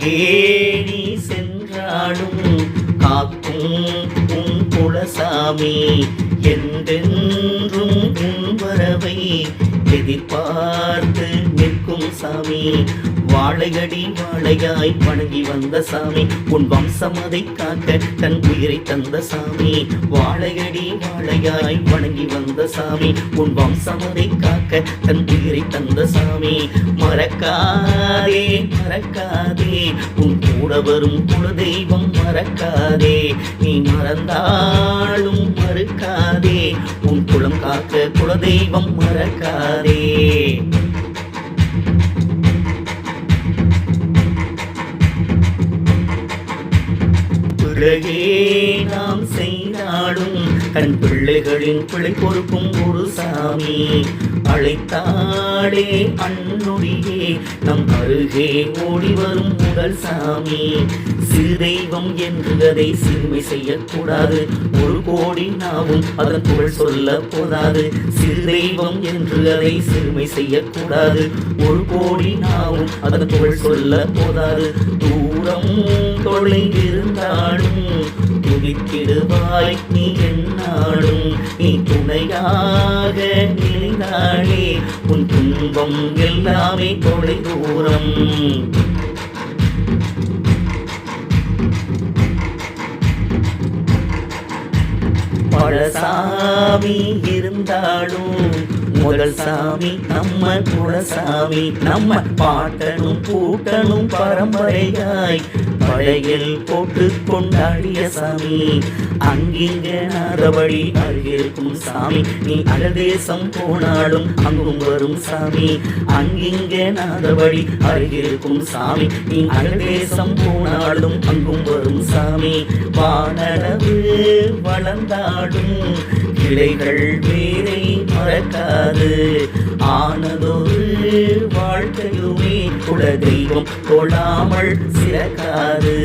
எங்கே நீ சென்றாலும் காக்கும் உன் குலசாமி. என்றென்றும் உன் வரவை எதிர்பார்த்து நிற்கும் சாமி. வாழையடி வாழையாய் வணங்கி வந்த சாமி உன் வம்சம் அதை காக்க தன் உயிரை தந்த சாமி. வாழையடி வாழையாய் வணங்கி வந்த சாமி உன் வம்சம் அதை காக்க தன் உயிரை தந்த சாமி. மறக்காதே மறக்காதே உன் கூட வரும் குலதெய்வம் மறக்காதே. நீ மறந்தாலும் மறுக்காதே உன் குலம் காக்க குலதெய்வம் மறக்காதே. உலகே நாம் செய்தாடும் தன் பிள்ளைகளின் பிழை பொறுக்கும் ஒரு சாமி. அழைத்தாடே அன்னுடியே நம் அருகே ஓடி வரும் முதல் சாமி. சிறு தெய்வம் என்று அதை சிறுமை செய்யக்கூடாது. ஒரு கோடி நாவும் அதன் புகழ் சொல்ல போதாது. சிறு தெய்வம் என்று அதை சிறுமை செய்யக்கூடாது. ஒரு கோடி நாவும் அதன் புகழ் சொல்ல போதாது. தூரம் தொலைவிருந்தால் துதித்திடுவாய் நீ என்னாடும் நீ துணையாக நினைந்தாளே உன் துன்பம் எல்லாமே தொலை தூரம். பழசாமி இருந்தாலும் முதல் சாமி நம்ம குலசாமி நம்ம பாட்டனும் பூட்டனும் பரம்பரையாய் பழையில் போட்டு கொண்டாடிய சாமி. அங்கிங்க நாதபடி அருகிருக்கும் சாமி. நீ அழதேசம் போனாலும் அங்கும் வரும் சாமி. அங்கிங்க நாதபடி அருகிருக்கும் சாமி. நீ அழதேசம் போனாலும் அங்கும் வரும் சாமி. வானளவு வளர்ந்தாடும் கிளைகள் வேறே மறக்காது. ஆனதொரு வாழ்க்கையுமே குல தெய்வம் கொள்ளாமல் சிறக்காது.